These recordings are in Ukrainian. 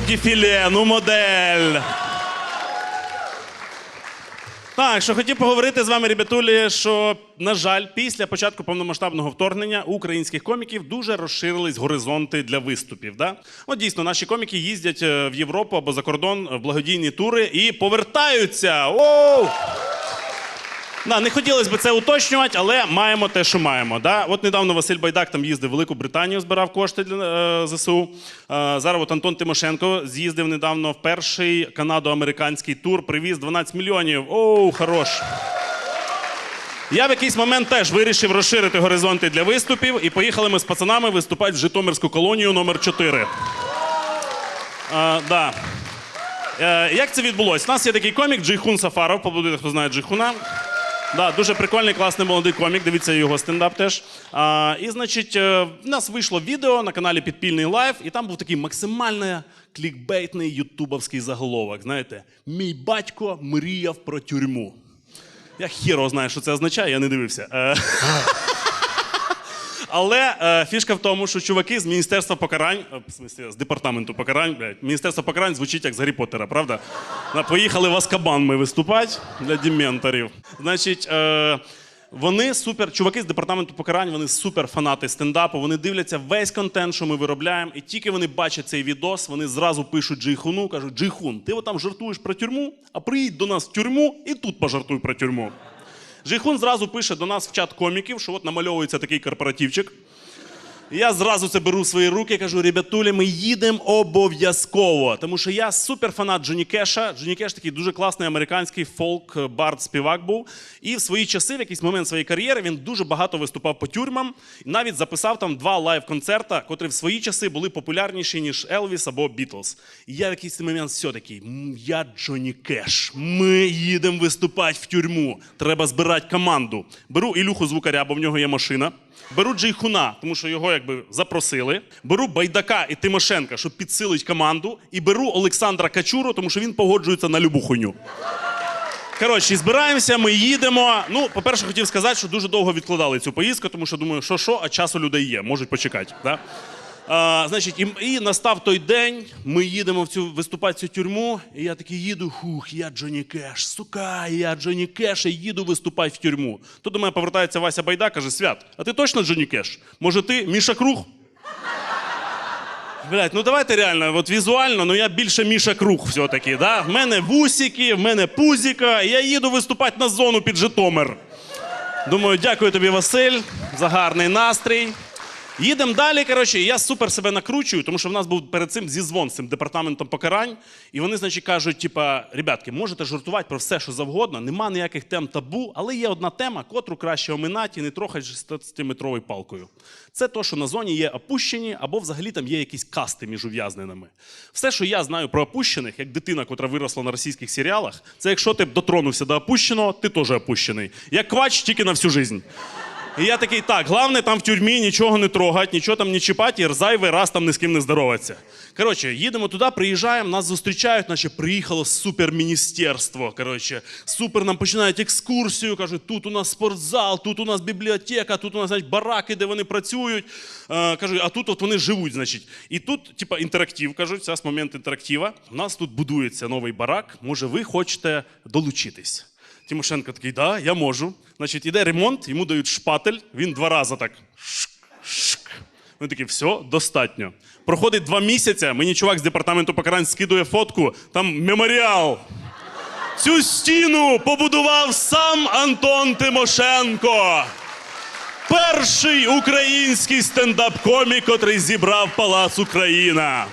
ну дефіле, ну модель. Так, що хотів поговорити з вами, ребятулі, що, на жаль, після початку повномасштабного вторгнення українських коміків дуже розширились горизонти для виступів. Да? От дійсно, наші коміки їздять е, в Європу або за кордон в благодійні тури і повертаються. Оу! Да, не хотілося б це уточнювати, але маємо те, що маємо. Да? От недавно Василь Байдак там їздив в Велику Британію, збирав кошти для е, ЗСУ. Е, зараз от Антон Тимошенко з'їздив недавно в перший канадо-американський тур, привіз 12 мільйонів. Оу, хорош. Я в якийсь момент теж вирішив розширити горизонти для виступів, і поїхали ми з пацанами виступати в Житомирську колонію номер 4 Е, да. Е, як це відбулося? У нас є такий комік Джейхун Сафаров, побудуйте, хто знає Джейхуна. Да, дуже прикольний, класний молодий комік. Дивіться його стендап теж. А, і, значить, е, в нас вийшло відео на каналі Підпільний Лайф, і там був такий максимально клікбейтний ютубовський заголовок. Знаєте, мій батько мріяв про тюрму. Я хіро знаю, що це означає, я не дивився. Але е, фішка в тому, що чуваки з Міністерства покарань, е, в смислі, з департаменту покарань, блядь, Міністерство покарань звучить як з Гаррі Поттера, правда? На- Поїхали в Аскабан ми виступати для дементорів. Значить, е, вони супер, чуваки з департаменту покарань, вони супер фанати стендапу. Вони дивляться весь контент, що ми виробляємо, і тільки вони бачать цей відос, вони зразу пишуть Джейхуну, кажуть: Джейхун, ти там жартуєш про тюрму, а приїдь до нас в тюрму і тут пожартуй про тюрму. Жейхун зразу пише до нас в чат коміків, що от намальовується такий корпоративчик. Я зразу це беру в свої руки кажу: ребятулі, ми їдемо обов'язково. Тому що я суперфанат Джоні Кеша. Джоні Кеш такий дуже класний американський фолк бард співак був. І в свої часи, в якийсь момент своєї кар'єри, він дуже багато виступав по тюрмам. Навіть записав там два лайв-концерта, котрі в свої часи були популярніші, ніж Елвіс або Бітлз. І я в якийсь момент все такий: я Джоні Кеш. Ми їдемо виступати в тюрму. Треба збирати команду. Беру Ілюху звукаря, бо в нього є машина. Беру Джейхуна, тому що його якби запросили. Беру Байдака і Тимошенка, щоб підсилить команду. І беру Олександра Качуру, тому що він погоджується на любу хуйню. Коротше, збираємося, ми їдемо. Ну, по-перше, хотів сказати, що дуже довго відкладали цю поїздку, тому що думаю, що що, а часу людей є, можуть почекати. Да? Значить, і, і настав той день, ми їдемо в цю виступати цю тюрму, і я такий їду, хух, я Джоні Кеш, сука, я Джоні Кеш, і їду виступати в тюрму. Тут до мене повертається Вася Байда, каже: Свят, а ти точно Джоні Кеш? Може, ти Міша Круг? Блять, ну давайте реально, от візуально, ну я більше Міша Круг все-таки. Да? В мене вусики, в мене пузіка, я їду виступати на зону під Житомир. Думаю, дякую тобі, Василь, за гарний настрій. Їдемо далі. Коротше, я супер себе накручую, тому що в нас був перед цим зізвон з цим департаментом покарань. І вони, значить, кажуть: типа, ребятки, можете жартувати про все, що завгодно, нема ніяких тем табу, але є одна тема, котру краще оминати і не трохати 16-метровою палкою. Це то, що на зоні є опущені, або взагалі там є якісь касти між ув'язненими. Все, що я знаю про опущених, як дитина, котра виросла на російських серіалах, це якщо ти дотронувся до опущеного, ти теж опущений. Як квач тільки на всю жизнь. І я такий, так, головне там в тюрмі нічого не трогати, нічого там не чіпати, і зайвий раз там ні з ким не здороватися. Коротше, їдемо туди, приїжджаємо, нас зустрічають, наче приїхало суперміністерство. Коротше, супер нам починають екскурсію. Кажуть, тут у нас спортзал, тут у нас бібліотека, тут у нас значить, бараки, де вони працюють. Е, кажуть, а тут от вони живуть, значить. І тут, типа, інтерактив, кажуть, зараз момент інтерактива. У нас тут будується новий барак. Може, ви хочете долучитись? Тимошенко такий, да, я можу. Значить, іде ремонт, йому дають шпатель, він два рази так. Шк, шк. Вони такі, все, достатньо. Проходить два місяці, мені чувак з департаменту покарань скидує фотку, там меморіал. Цю стіну побудував сам Антон Тимошенко. Перший український стендап-комік, котрий зібрав Палац Україна.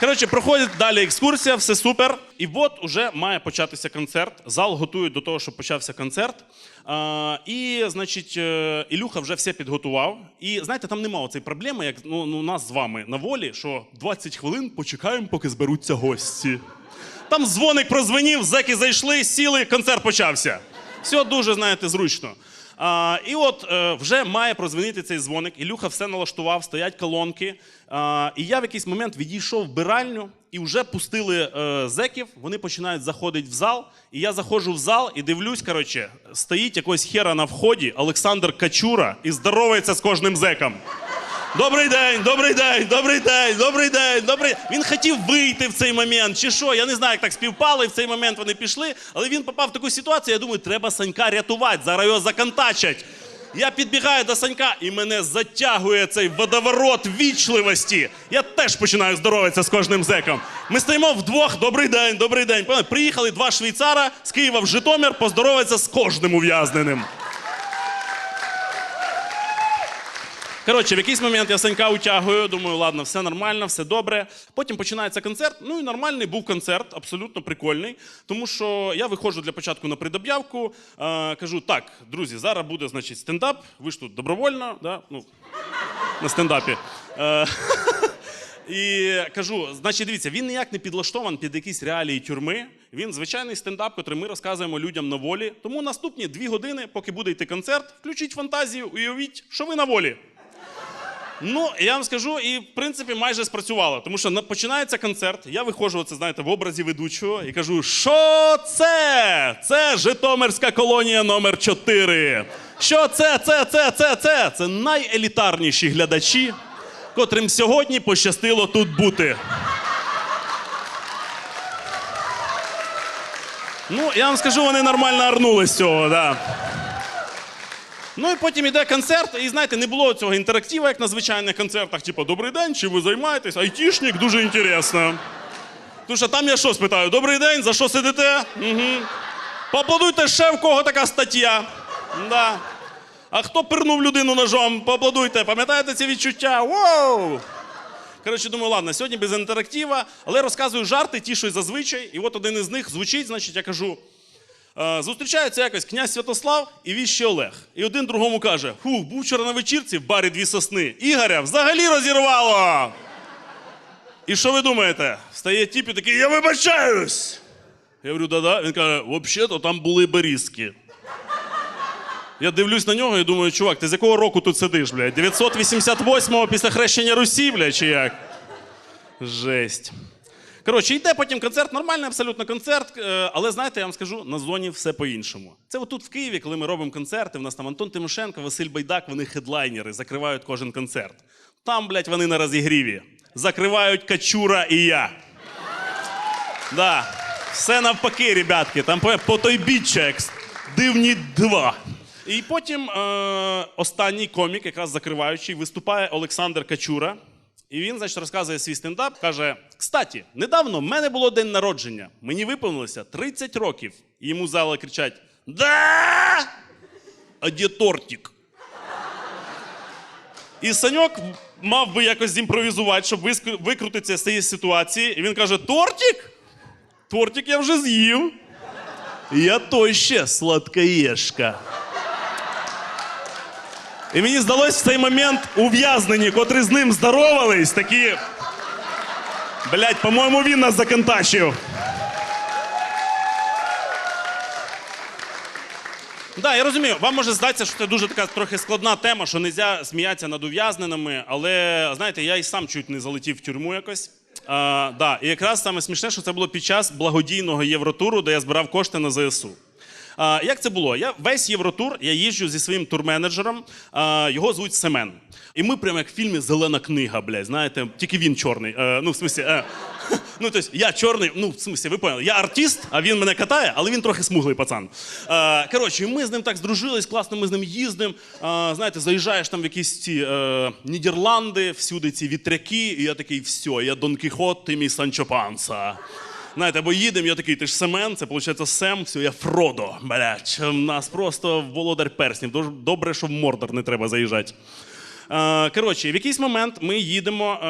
Коротше, проходить далі екскурсія, все супер. І от уже має початися концерт. Зал готують до того, щоб почався концерт. А, і, значить, е, Ілюха вже все підготував. І знаєте, там немає цієї проблеми, як ну, ну, у нас з вами на волі, що 20 хвилин почекаємо, поки зберуться гості. Там дзвоник прозвенів, зеки зайшли, сіли, концерт почався. Все дуже, знаєте, зручно. І от е, вже має прозвонити цей дзвоник. Ілюха все налаштував, стоять колонки. І я в якийсь момент відійшов в биральню і вже пустили е, зеків. Вони починають заходити в зал. І я заходжу в зал і дивлюсь, коротше, стоїть якось хера на вході Олександр Качура і здоровається з кожним зеком. Добрий день, добрий день, добрий день, добрий день, добрий. Він хотів вийти в цей момент, чи що? Я не знаю, як так співпало, і в цей момент вони пішли, але він попав в таку ситуацію. Я думаю, треба Санька рятувати, зараз його законтачать. Я підбігаю до Санька, і мене затягує цей водоворот вічливості. Я теж починаю здоровитися з кожним зеком. Ми стоїмо вдвох. Добрий день, добрий день. Приїхали два швейцара з Києва в Житомир поздоровитися з кожним ув'язненим. Коротше, в якийсь момент я Санька утягую, думаю, ладно, все нормально, все добре. Потім починається концерт. Ну і нормальний був концерт, абсолютно прикольний. Тому що я виходжу для початку на предоб'явку, е, кажу: так, друзі, зараз буде значить стендап. Ви ж тут добровольно, да? ну, на стендапі. Е, і кажу: значить, дивіться, він ніяк не підлаштований під якісь реалії тюрми. Він звичайний стендап, який ми розказуємо людям на волі. Тому наступні дві години, поки буде йти концерт, включіть фантазію, уявіть, що ви на волі. Ну, я вам скажу, і в принципі майже спрацювало. Тому що починається концерт, я виходжу, оце, знаєте, в образі ведучого і кажу: що це? Це Житомирська колонія номер 4 Що це, це, це, це, це? Це найелітарніші глядачі, котрим сьогодні пощастило тут бути. Ну, я вам скажу, вони нормально арнули з цього, да. Ну і потім іде концерт, і знаєте, не було цього інтерактиву, як на звичайних концертах, типу Добрий день, чи ви займаєтесь? Айтішник, дуже інтересно. Тому що там я що спитаю: Добрий день, за що сидите? Угу. Поаплодуйте ще в кого така стаття. Да. А хто пирнув людину ножом? Поаплодуйте, пам'ятаєте ці відчуття? Воу! Коротше, думаю, ладно, сьогодні без інтерактива, але розказую жарти, ті, що й зазвичай. І от один із них звучить, значить, я кажу. Е, Зустрічаються якось князь Святослав і віще Олег. І один другому каже: Фу, був вчора на вечірці в барі дві сосни. Ігоря взагалі розірвало. І що ви думаєте? Встає тіп і такий, я вибачаюсь. Я говорю, да-да. Він каже, взагалі-то там були берізки. Я дивлюсь на нього і думаю, чувак, ти з якого року тут сидиш, блядь? 988-го після хрещення Русі, блядь, чи як? Жесть. Коротше, йде потім концерт, нормальний абсолютно концерт, е, але знаєте, я вам скажу, на зоні все по-іншому. Це отут в Києві, коли ми робимо концерти, в нас там Антон Тимошенко, Василь Байдак, вони хедлайнери, закривають кожен концерт. Там, блядь, вони на розігріві. Закривають Качура і я. Да. Все навпаки, ребятки. Там по, той біччя, дивні два. І потім е, останній комік, якраз закриваючий, виступає Олександр Качура. І він, значить, розказує свій стендап. Каже: Кстаті, недавно в мене було день народження. Мені виповнилося 30 років. І йому з зали кричать: Да! А де? І Саньок мав би якось зімпровізувати, щоб викрутитися з цієї ситуації. І він каже: Тортик? Тортик я вже з'їв. Я той ще сладкоєшка. І мені здалось в цей момент ув'язнені, котрі з ним здоровались, такі. Блять, по-моєму, він нас законтачив. Да, я розумію. Вам може здатися, що це дуже така трохи складна тема, що не сміятися над ув'язненими, але знаєте, я і сам чуть не залетів в тюрму якось. А, да, і якраз саме смішне, що це було під час благодійного євротуру, де я збирав кошти на ЗСУ. Як це було? Я весь євротур я їжджу зі своїм турменеджером. Його звуть Семен. І ми прямо як в фільмі Зелена книга, блядь, знаєте, тільки він чорний. Е, ну, в смислі, е, ну, тобто, я чорний, ну, в смислі, ви поняли, я артист, а він мене катає, але він трохи смуглий пацан. Е, коротше, ми з ним так здружились, класно ми з ним їздимо. Знаєте, заїжджаєш там в якісь ці Нідерланди, всюди ці вітряки, і я такий, все, я Дон Кіхот, ти мій Санчо Панса. Знаєте, бо їдемо, я такий, ти ж Семен, це виходить Сем, все, я Фродо. Блять, у нас просто володар перснів. Добре, що в Мордор не треба заїжджати. Е, Коротше, в якийсь момент ми їдемо е,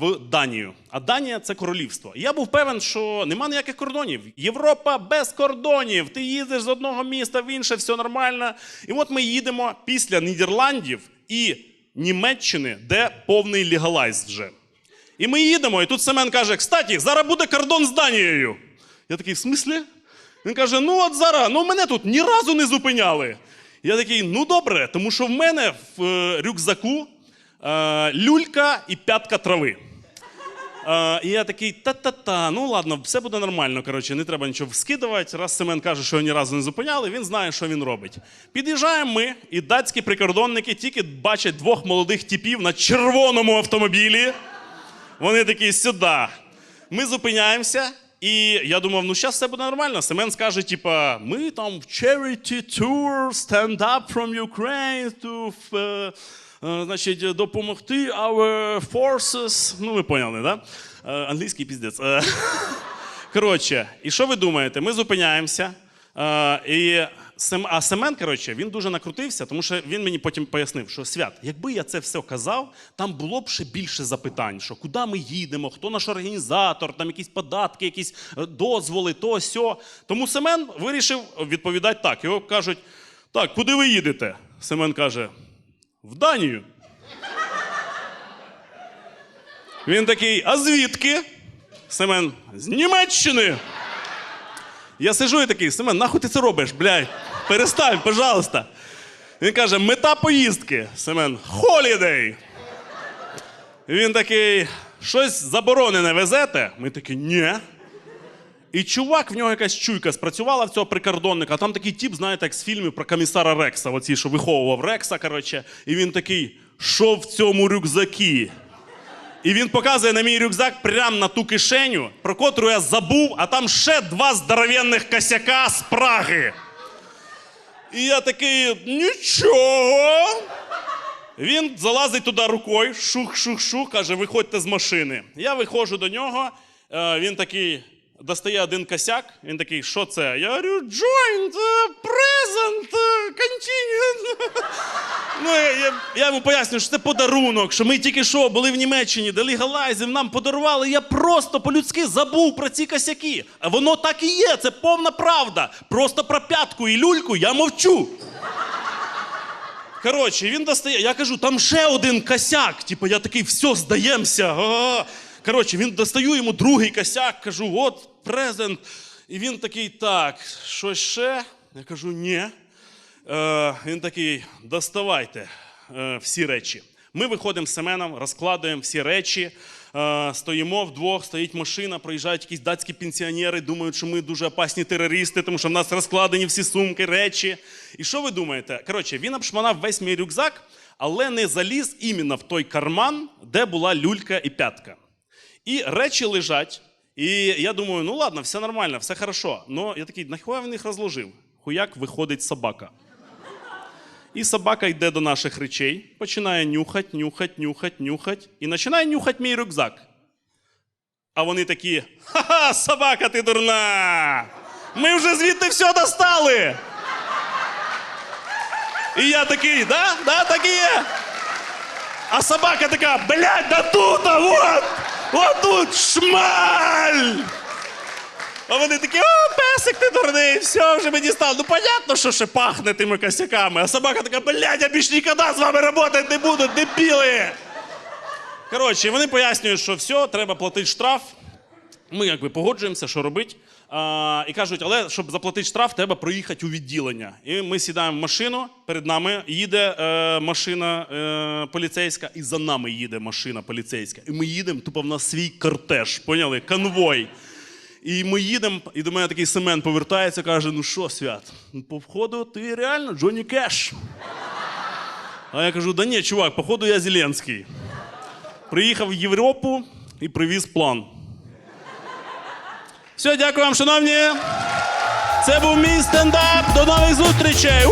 в Данію. А Данія це королівство. І Я був певен, що нема ніяких кордонів. Європа без кордонів. Ти їздиш з одного міста в інше, все нормально. І от ми їдемо після Нідерландів і Німеччини, де повний легалайз вже. І ми їдемо, і тут Семен каже: Кстаті, зараз буде кордон з Данією. Я такий, в смислі? Він каже: ну от зараз, ну мене тут ні разу не зупиняли. Я такий, ну добре, тому що в мене в е, рюкзаку е, люлька і п'ятка трави. Е, і я такий, та-та-та, ну ладно, все буде нормально. Коротше, не треба нічого скидувати. Раз Семен каже, що його ні разу не зупиняли, він знає, що він робить. Під'їжджаємо ми, і датські прикордонники тільки бачать двох молодих типів на червоному автомобілі. Вони такі сюди. Ми зупиняємося, і я думав, ну зараз все буде нормально. Семен скаже, типа, ми там в charity tour, stand up from Ukraine to е, значить, допомогти our forces. Ну, ви поняли, да? Е, англійський піздець. Коротше, і що ви думаєте? Ми зупиняємося. Е, і Сем, а Семен, коротше, він дуже накрутився, тому що він мені потім пояснив, що свят, якби я це все казав, там було б ще більше запитань, що куди ми їдемо, хто наш організатор, там якісь податки, якісь е, дозволи, то сьо. Тому Семен вирішив відповідати так. Його кажуть: так, куди ви їдете? Семен каже: в Данію. Він такий, а звідки? Семен, з Німеччини. Я сижу і такий, Семен, нахуй ти це робиш, блядь? Перестань, пожалуйста. Він каже, мета поїздки. Семен, холідей. Він такий, щось заборонене везете? Ми такі, ні. І чувак, в нього якась чуйка спрацювала в цього прикордонника. А там такий тип, знаєте, як з фільмів про комісара Рекса, оці, що виховував Рекса, коротше. І він такий, що в цьому рюкзакі? І він показує на мій рюкзак прямо на ту кишеню, про котру я забув, а там ще два здоровенних косяка з Праги. І я такий, нічого. Він залазить туди рукою, шух-шух-шух, каже, виходьте з машини. Я виходжу до нього, е, він такий достає один косяк, він такий, що це? Я говорю, joint, е, present, е. Ну, я, я, йому пояснюю, що це подарунок, що ми тільки що були в Німеччині, де легалайзів нам подарували. Я просто по-людськи забув про ці косяки. А воно так і є, це повна правда. Просто про п'ятку і люльку я мовчу. Коротше, він достає. Я кажу, там ще один косяк. Типу, я такий, все, здаємося. А-а-а». Коротше, він достаю йому другий косяк, кажу, от презент. І він такий, так, що ще? Я кажу, ні. Е, він такий: доставайте е, всі речі. Ми виходимо з Семеном, розкладуємо всі речі, е, стоїмо вдвох, стоїть машина, проїжджають якісь датські пенсіонери, думають, що ми дуже опасні терористи, тому що в нас розкладені всі сумки, речі. І що ви думаєте? Коротше, він обшманав весь мій рюкзак, але не заліз іменно в той карман, де була люлька і п'ятка. І речі лежать. І я думаю, ну ладно, все нормально, все хорошо. Но я такий, нахуя він їх розложив? Хуяк виходить собака. І собака йде до наших речей, починає нюхать, нюхать, нюхать, нюхать, і починає нюхати мій рюкзак. А вони такі: ха-ха, собака, ти дурна! Ми вже звідти все достали. І я такий, да, да, так і є. А собака така, блядь, да тут, а вот! Вот тут шмаль! А вони такі, о, песик ти дурний, все, вже мені стало. Ну, понятно, що ще пахне тими косяками. А собака така, блядь, я більш ніколи з вами працювати не буду, дебіли! Коротше, вони пояснюють, що все, треба платити штраф. Ми якби погоджуємося, що робити. І кажуть, але щоб заплатити штраф, треба проїхати у відділення. І ми сідаємо в машину, перед нами їде е, машина е, поліцейська, і за нами їде машина поліцейська. І ми їдемо, тупо в нас свій кортеж, поняли? Конвой. І ми їдемо, і до мене такий Семен повертається, каже: ну що, свят, по входу ти реально Джонні Кеш. А я кажу: да ні, чувак, походу я Зеленський. Приїхав в Європу і привіз план. Все, дякую вам, шановні. Це був мій стендап. До нових зустрічей.